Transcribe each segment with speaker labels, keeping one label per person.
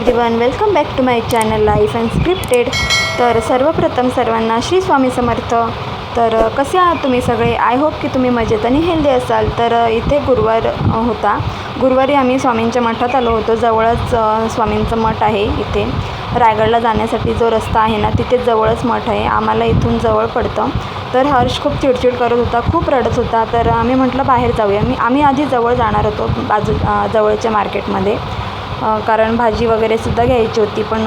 Speaker 1: Hey one welcome back to my channel life and scripted तर सर्वप्रथम सर्वांना श्री स्वामी समर्थ. तर कसे आहात तुम्ही सगळे? आय होप की तुम्ही मजेत आणि हेल्दी असाल. तर इथे गुरुवार होता. गुरुवारी आम्ही स्वामींच्या मठात आलो होतो. जवळच स्वामींचं मठ आहे इथे. रायगडला जाण्यासाठी जो रस्ता आहे ना तिथे जवळच मठ आहे. आम्हाला इथून जवळ पडतं. तर हर्ष खूप चिडचिड करत होता खूप रडत होता. तर आम्ही म्हटलं बाहेर जाऊया. मी आम्ही आधी जवळ जाणार होतो बाजू जवळच्या मार्केटमध्ये. कारण भाजी वगैरे सुद्धा घ्यायची होती. पण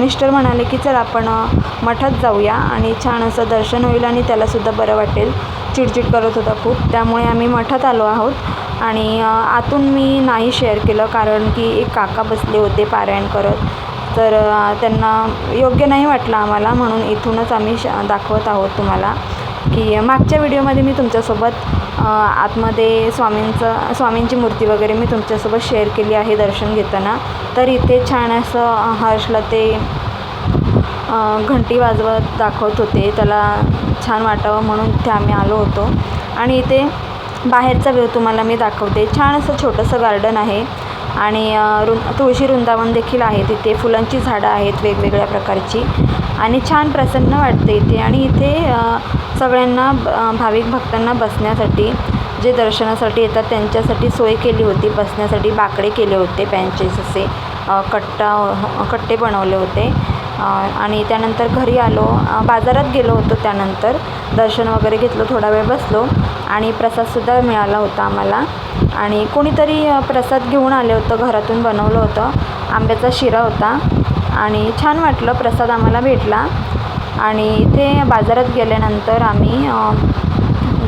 Speaker 1: मिस्टर म्हणाले की चल आपण मठात जाऊया आणि छान असं दर्शन होईल आणि त्यालासुद्धा बरं वाटेल. चिडचिड करत होता खूप. त्यामुळे आम्ही मठात आलो आहोत आणि आतून मी नाही शेअर केलं कारण की एक काका बसले होते पारायण करत. तर त्यांना योग्य नाही वाटलं आम्हाला. म्हणून इथूनच आम्ही श दाखवत आहोत तुम्हाला की मागच्या व्हिडिओमध्ये मी तुमच्यासोबत आतमध्ये स्वामींचं स्वामींची मूर्ती वगैरे मी तुमच्यासोबत शेअर केली आहे दर्शन घेताना. तर इथे छान असं हर्षला ते घंटी वाजवत दाखवत होते. त्याला छान वाटावं म्हणून इथे आम्ही आलो होतो. आणि इथे बाहेरचा व्ह्यू तुम्हाला मी दाखवते. छान असं छोटंसं गार्डन आहे. आणि रु तुळशी वृंदावन देखील आहे तिथे. फुलांची झाडं आहेत वेगवेगळ्या प्रकारची. आणि छान प्रसन्न वाटते इथे. आणि इथे सगळ्यांना भाविक भक्तांना बसण्यासाठी जे दर्शनासाठी येतात त्यांच्यासाठी सोय केली होती. बसण्यासाठी बाकडे केले होते बेंचेस असे. कट्टा कट्टे बनवले होते. आणि त्यानंतर घरी आलो. बाजारात गेलो होतो त्यानंतर. दर्शन वगैरे घेतलं. थोडा वेळ बसलो. आणि प्रसादसुद्धा मिळाला होता आम्हाला. आणि कोणीतरी प्रसाद घेऊन आले होतं घरातून बनवलं होतं. आंब्याचा शिरा होता. आणि छान वाटलं प्रसाद आम्हाला भेटला. आणि इथे बाजारात गेल्यानंतर आम्ही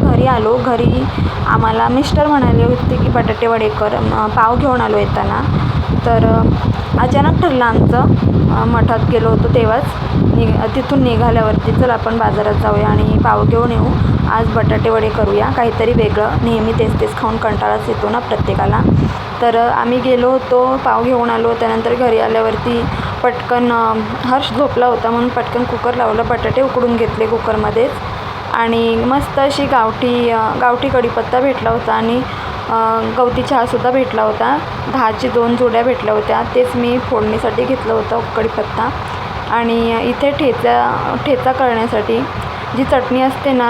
Speaker 1: घरी आलो. घरी आम्हाला मिस्टर म्हणाले होते की बटाटे वडे कर पाव घेऊन आलो येताना. तर अचानक ठरलं आमचं मठात गेलो होतो तेव्हाच. निघ तिथून निघाल्यावरती चल आपण बाजारात जाऊया आणि पाव घेऊन येऊ. आज बटाटे वडे करूया. काहीतरी वेगळं. नेहमी तेच तेच खाऊन कंटाळाच येतो ना प्रत्येकाला. तर आम्ही गेलो होतो पाव घेऊन आलो. त्यानंतर घरी आल्यावरती पटकन हर्ष झोपला होता म्हणून पटकन कुकर लावलं. बटाटे उकडून घेतले कुकरमध्येच. आणि मस्त अशी गावठी गावठी कढीपत्ता भेटला होता आणि गवती चहासुद्धा भेटला होता. दहाची दोन जोड्या भेटल्या होत्या. तेच मी फोडणीसाठी घेतलं होतं कढीपत्ता आणि इथे ठेचा ठेचा करण्यासाठी जी चटणी असते ना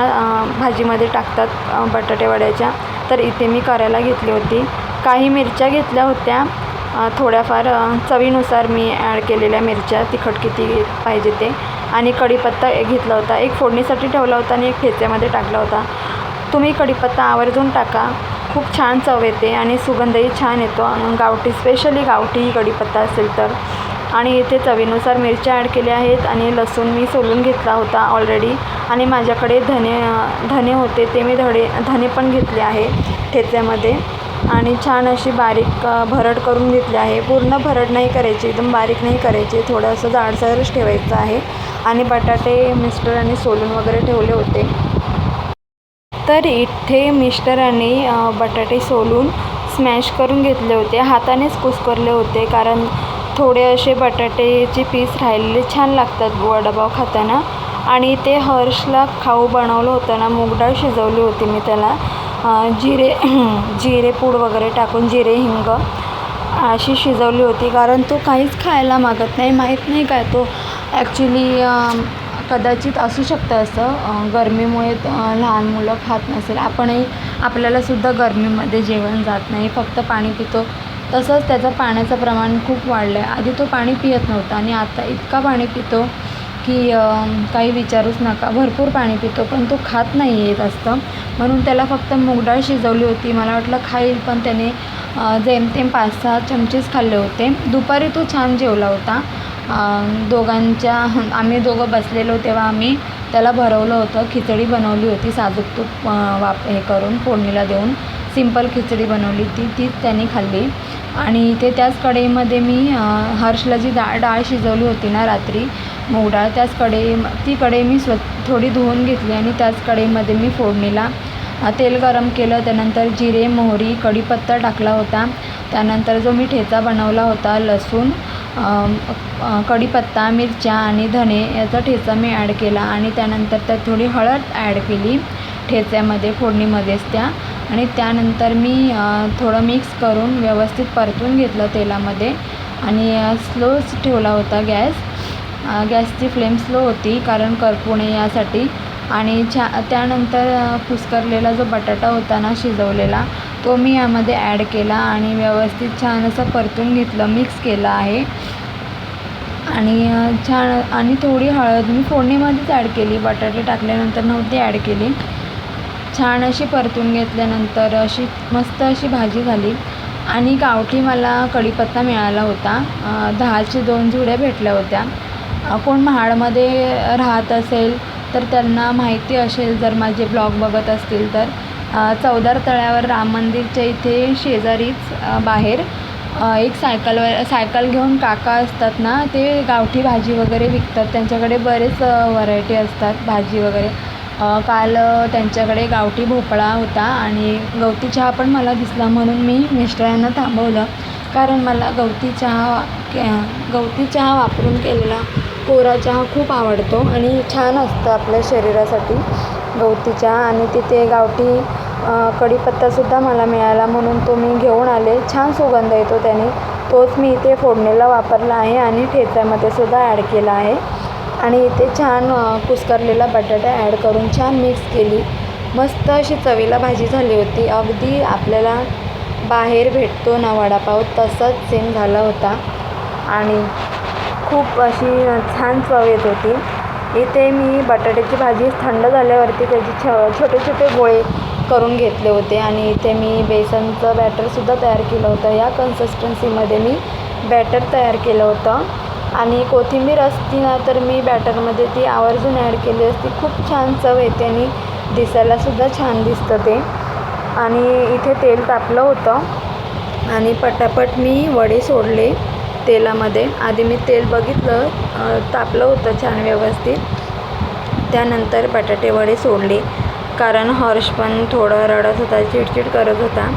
Speaker 1: भाजीमध्ये टाकतात बटाटेवड्याच्या तर इथे मी करायला घेतली होती. काही मिरच्या घेतल्या होत्या. थोड्याफार चवीनुसार मी ॲड केलेल्या मिरच्या तिखट किती पाहिजे ते. आणि कढीपत्ता घेतला होता. एक फोडणीसाठी ठेवला होता आणि एक ठेच्यामध्ये टाकला होता. तुम्ही कढीपत्ता आवर्जून टाका. खूप छान चव येते आणि सुगंधही छान येतो. गावठी स्पेशली गावठी कढीपत्ता असेल तर. आणि इथे चवीनुसार मिरच्या ॲड केल्या आहेत आणि लसूण मी सोलून घेतला होता ऑलरेडी आणि माझ्याकडे धने धने होते ते मी धडे धने पण घेतले आहे ठेच्यामध्ये आणि छान अशी बारीक भरड करून घेतली आहे. पूर्ण भरड नाही करायची एकदम बारीक नाही करायची. थोडंसं जाडसरच ठेवायचं आहे. आणि बटाटे मिस्टर आणि सोलून वगैरे ठेवले होते. तर इथे मिस्टरांनी बटाटे सोलून स्मॅश करून घेतले होते. हातानेच कुस्करले होते कारण थोडे असे बटाट्याचे पीस राहिलेले छान लागतात वडापाव खाताना. आणि ते हर्षला खाऊ बनवलं होतं ना मूग डाळ शिजवली होती मी त्याला. जिरे जिरे पूड वगैरे टाकून जिरे हिंग अशी शिजवली होती कारण तो काहीच खायला मागत नाही माहीत नाही काय तो. ॲक्च्युली कदाचित असू शकतं असं. गरमीमुळे लहान मुलं खात नसेल. आपणही आपल्यालासुद्धा गरमीमध्ये जेवण जात नाही. फक्त पाणी पितो. तसंच त्याचं पाण्याचं प्रमाण खूप वाढलं आहे आधी तो पाणी पित नव्हता आणि आता इतका पाणी पितो की काही विचारूच नका. भरपूर पाणी पितो पण तो खात नाही आहे जास्त म्हणून त्याला फक्त मूग डाळ शिजवली होती. मला वाटलं खाईल पण त्याने जेमतेम पाच सहा चमचेच खाल्ले होते. दुपारी तो छान जेवला होता. दोघांच्या आम्ही दोघं बसलेलो तेव्हा आम्ही त्याला भरवलं होतं खिचडी बनवली होती साजूक तूप वाप हे करून फोडणीला देऊन. सिंपल खिचडी बनवली ती तीच त्यांनी खाल्ली. आणि ते त्याच कढईमध्ये मी हर्षला जी डाळ डाळ शिजवली होती ना रात्री मूग डाळ त्याच कढई ती कढई मी स्व थोडी धुवून घेतली आणि त्याच कढईमध्ये मी फोडणीला तेल गरम केलं. त्यानंतर जिरे मोहरी कढीपत्ता टाकला होता. त्यानंतर जो मी ठेचा बनवला होता लसूण कढीपत्ता मिरच्या आणि धने याचा ठेचा मी ॲड केला आणि त्यानंतर त्यात थोडी हळद ॲड केली. ठेच्यामध्ये फोडणीमध्येच त्या. आणि त्यानंतर मी थोडं मिक्स करून व्यवस्थित परतून घेतलं तेलामध्ये. आणि स्लोच ठेवला होता गॅस. गॅसची फ्लेम स्लो होती कारण करपू नये यासाठी. आणि छा त्यानंतर अ, कुस्करलेला जो बटाटा होता ना शिजवलेला तो मी यामध्ये ॲड केला आणि व्यवस्थित छान असं परतून घेतलं मिक्स केलं आहे. आणि छान आणि थोडी हळद मी फोडणीमध्येच ॲड केली बटाटे टाकल्यानंतर नव्हती ॲड केली. छान अशी परतून घेतल्यानंतर अशी मस्त अशी भाजी झाली. आणि गावठी मला कढीपत्ता मिळाला होता. दहाचे दोन जुड्या भेटल्या होत्या. कोण महाडमध्ये राहत असेल तर त्यांना माहिती असेल जर माझे ब्लॉग बघत असतील तर. चौदार तळ्यावर राम मंदिरच्या इथे शेजारीच बाहेर एक सायकलवर सायकल घेऊन काका असतात ना ते गावठी भाजी वगैरे विकतात. त्यांच्याकडे बरेच व्हरायटी असतात भाजी वगैरे. काल त्यांच्याकडे गावठी भोपळा होता आणि गवती चहा पण मला दिसला म्हणून मी मिस्टरांना थांबवलं. कारण मला गवती चहा के- गवती चहा वापरून केलेला कोरा चहा खूप आवडतो आणि छान असतं आपल्या शरीरासाठी. गवतीच्या आणि तिथे गावठी कढीपत्तासुद्धा मला मिळाला म्हणून तो मी घेऊन आले. छान सुगंध येतो त्याने. तोच मी इथे फोडणीला वापरला आहे आणि ठेचामध्ये सुद्धा ॲड केला आहे. आणि इथे छान कुस्करलेला बटाटा ॲड करून छान मिक्स केली. मस्त अशी चवीला भाजी झाली होती. अगदी आपल्याला बाहेर भेटतो ना वडापाव तसाच सेम झाला होता. आणि खूप अशी छान चव येत होती. इथे मी बटाट्याची भाजी थंड झाल्यावरती त्याचे छ छोटे छोटे गोळे करून घेतले होते आणि इथे मी बेसनचं बॅटरसुद्धा तयार केलं होतं. या कन्सिस्टन्सीमध्ये मी बॅटर तयार केलं होतं. आणि कोथिंबीर असती ना तर मी बॅटरमध्ये ती आवर्जून ॲड केली असती. खूप छान चव येते आणि दिसायलासुद्धा छान दिसतं ते. आणि इथे तेल तापलं होतं. आणि पटापट मी वडे सोडले. तेलामध्ये. आधी मी तेल बघितलं तापलं होतं छान व्यवस्थित. त्यानंतर बटाटे वडे सोडले. कारण हर्ष पण थोडं रडत होता चिडचिड करत होता.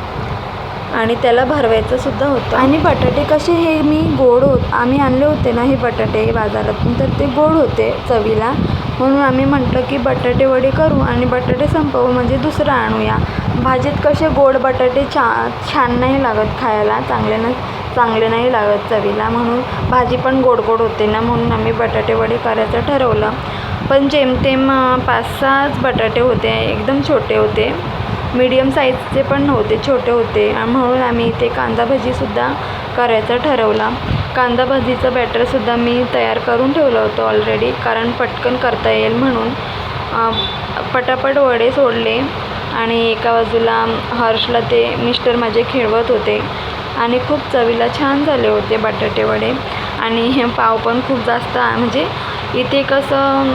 Speaker 1: आणि त्याला भरवायचंसुद्धा होतं. आणि बटाटे कसे हे मी गोड होत आम्ही आणले होते ना हे बटाटे बाजारातून तर ते गोड होते चवीला. म्हणून आम्ही म्हटलं की बटाटे वडे करू आणि बटाटे संपवू म्हणजे दुसरं आणूया. भाजीत कसे गोड बटाटे छा छान नाही लागत खायला चांगले ना चांगले नाही लागत चवीला. म्हणून भाजी पण गोड गोड होते ना म्हणून आम्ही बटाटे वडे करायचं ठरवलं. पण जेमतेम पाच सहाच बटाटे होते एकदम छोटे होते. मीडियम साईजचे पण नव्हते छोटे होते. म्हणून आम्ही इथे कांदा भजीसुद्धा करायचं ठरवलं. कांदा भजीचं बॅटरसुद्धा मी तयार करून ठेवलं होतं ऑलरेडी कारण पटकन करता येईल म्हणून. पटापट वडे सोडले आणि एका बाजूला हर्षला ते मिस्टर माझे खेळवत होते. आणि खूप चवीला छान झाले होते बटाटे वडे. आणि हे पाव पण खूप जास्त म्हणजे इथे कसं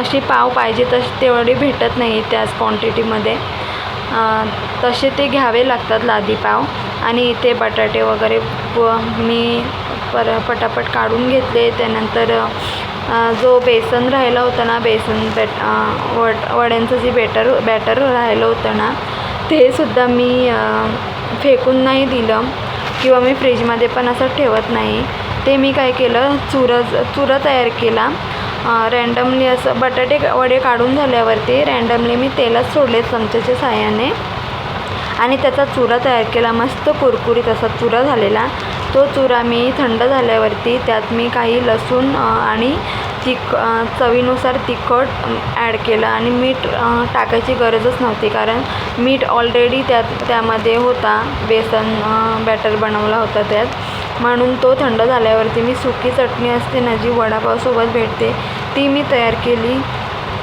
Speaker 1: असे पाव पाहिजे तसे तेवढे भेटत नाही त्याच क्वांटिटीमध्ये तसे ते घ्यावे लागतात लादी पाव. आणि इथे बटाटे वगैरे मी पर पटापट काढून घेतले. त्यानंतर जो बेसन राहिला होता ना बेसन बेट वड वड्यांचं जे बेटर बॅटर राहिलं होतं ना ते सुद्धा मी फेकून नाही दिलं. किंवा मी फ्रीजमध्ये पण असं ठेवत नाही. ते मी काय केलं चुरज चुरा तयार केला. रँडमली असं बटाटे वडे काढून झाल्यावरती रँडमली मी तेलात सोडले चमच्याच्या साह्याने. आणि त्याचा चुरा तयार केला मस्त कुरकुरीत असा चुरा झालेला. तो चुरा मी थंड झाल्यावरती त्यात मी काही लसूण आणि तिख चवीनुसार तिखट ॲड केलं आणि मीठ टाकायची गरजच नव्हती कारण मीठ ऑलरेडी त्यात त्यामध्ये होता. बेसन बॅटर बनवला होता त्यात. म्हणून तो थंड झाल्यावरती मी सुकी चटणी असते ना जी वडापावसोबत भेटते ती मी तयार केली.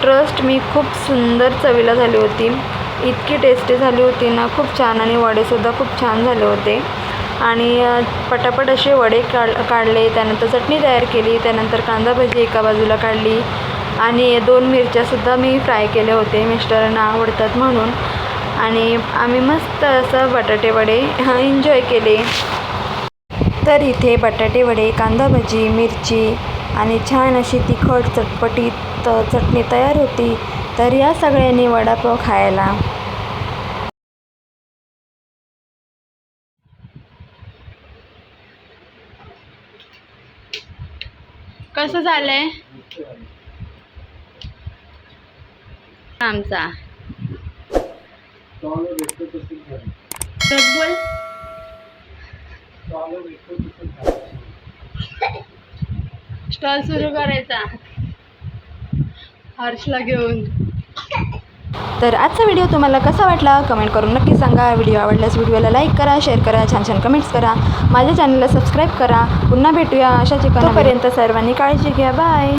Speaker 1: ट्रस्ट मी खूप सुंदर चवीला झाली होती. इतकी टेस्टी झाली होती ना खूप छान आणि वडेसुद्धा खूप छान झाले होते. आणि पटापट असे वडे काढ काढले. त्यानंतर चटणी तयार केली. त्यानंतर कांदा भजी एका बाजूला काढली. आणि दोन मिरच्यासुद्धा मी फ्राय केले होते. मिस्टरांना आवडतात म्हणून. आणि आम्ही मस्त असं बटाटे वडे एन्जॉय केले. तर इथे बटाटे वडे कांदा भजी मिरची आणि छान अशी तिखट चटपटीत चटणी तयार होती. तर या सगळ्यांनी वडापाव खायला. कसं झालंय? आमचा. बोल
Speaker 2: स्टॉल सुरू करायचा. हर्षला घेऊन.
Speaker 1: तर आजचा व्हिडिओ तुम्हाला कसा वाटला? कमेंट करून नक्की सांगा. व्हिडिओ आवडल्यास व्हिडिओला लाईक करा शेअर करा छान छान कमेंट्स करा. माझ्या चॅनलला सबस्क्राईब करा. पुन्हा भेटूया अशा चिकनपर्यंत सर्वांनी काळजी घ्या. बाय